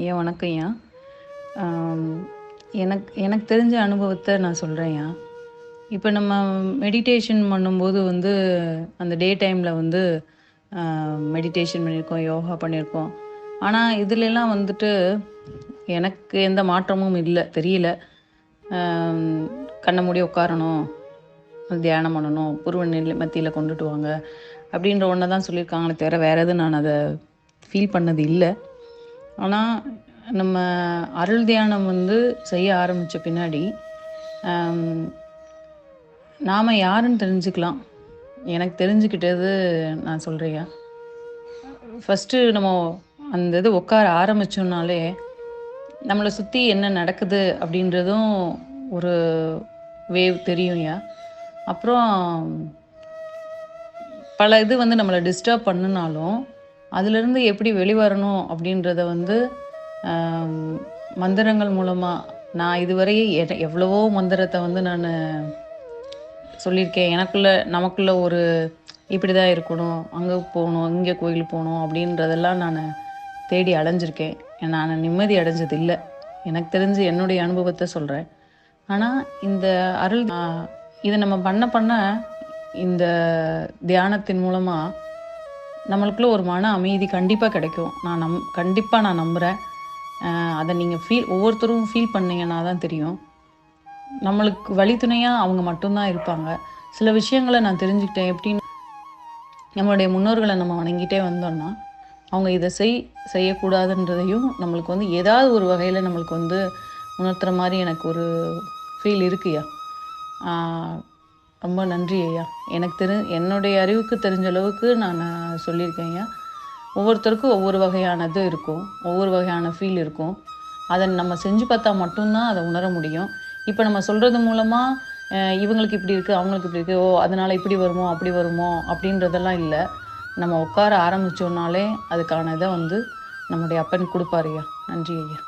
ஐயா வணக்கம் ஐயா. எனக்கு எனக்கு தெரிஞ்ச அனுபவத்தை நான் சொல்கிறேன்யா இப்போ நம்ம மெடிடேஷன் பண்ணும்போது வந்து அந்த டே டைமில் வந்து மெடிடேஷன் பண்ணியிருக்கோம் யோகா பண்ணியிருக்கோம். ஆனால் இதுலலாம் வந்துட்டு எனக்கு எந்த மாற்றமும் இல்லை தெரியல. கண்ணை மூடி உட்காரணும் தியானம் பண்ணணும் புருவ நிலை மத்தியில் கொண்டுட்டு வாங்க அப்படின்ற ஒன்று தான் சொல்லியிருக்காங்களே தவிர வேறு எதுவும் நான் அதை ஃபீல் பண்ணது இல்லை. ஆனால் நம்ம அருள் தியானம் வந்து செய்ய ஆரம்பித்த பின்னாடி நாம் யாருன்னு தெரிஞ்சுக்கலாம். எனக்கு தெரிஞ்சுக்கிட்டது நான் சொல்கிறியா ஃபஸ்ட்டு நம்ம அந்த இது உட்கார ஆரம்பித்தோம்னாலே நம்மளை சுற்றி என்ன நடக்குது அப்படின்றதும் ஒரு வேவ் தெரியும்யா அப்புறம் பல இது வந்து நம்மளை டிஸ்டர்ப் பண்ணுனாலும் அதுலேருந்து எப்படி வெளிவரணும் அப்படின்றத வந்து மந்திரங்கள் மூலமாக நான் இதுவரை எ- எவ்வளவோ மந்திரத்தை வந்து நான் சொல்லியிருக்கேன். எனக்குள்ள நமக்குள்ள ஒரு இப்படி தான் இருக்கணும் அங்கே போகணும் இங்கே கோயில் போகணும் அப்படின்றதெல்லாம் நான் தேடி அலைஞ்சிருக்கேன் நான் நிம்மதி அடைஞ்சது இல்லை எனக்கு தெரிஞ்சு என்னுடைய அனுபவத்தை சொல்கிறேன் ஆனால் இந்த அருள் இதை நம்ம பண்ண பண்ண இந்த தியானத்தின் மூலமாக நம்மளுக்குள்ள ஒரு மன அமைதி கண்டிப்பாக கிடைக்கும். நான் நம் கண்டிப்பாக நான் நம்புகிறேன் அதை நீங்கள் ஃபீல் ஒவ்வொருத்தரும் ஃபீல் பண்ணீங்கன்னா தான் தெரியும். நம்மளுக்கு வழித்துணையாக அவங்க மட்டும்தான் இருப்பாங்க. சில விஷயங்களை நான் தெரிஞ்சுக்கிட்டேன். எப்படின்னு நம்மளுடைய முன்னோர்களை நம்ம வணங்கிட்டே வந்தோம்னா அவங்க இதை செய் செய்யக்கூடாதுன்றதையும் நம்மளுக்கு வந்து ஏதாவது ஒரு வகையில் நம்மளுக்கு வந்து உணர்த்துற மாதிரி எனக்கு ஒரு ஃபீல் இருக்குயா ரொம்ப நன்றி ஐயா. எனக்கு தெரி என்னுடைய அறிவுக்கு தெரிஞ்ச அளவுக்கு நான் சொல்லியிருக்கேன் ஐயா. ஒவ்வொருத்தருக்கும் ஒவ்வொரு வகையானது இருக்கும். ஒவ்வொரு வகையான ஃபீல் இருக்கும். அதை நம்ம செஞ்சு பார்த்தா மட்டும்தான் அதை உணர முடியும். இப்போ நம்ம சொல்கிறது மூலமாக இவங்களுக்கு இப்படி இருக்குது அவங்களுக்கு இப்படி இருக்குது ஓ அதனால் இப்படி வருமோ அப்படி வருமோ அப்படின்றதெல்லாம் இல்லை. நம்ம உட்கார ஆரம்பித்தோன்னாலே அதுக்கான இதை வந்து நம்முடைய அப்பன் கொடுப்பாரு ஐயா. நன்றி ஐயா.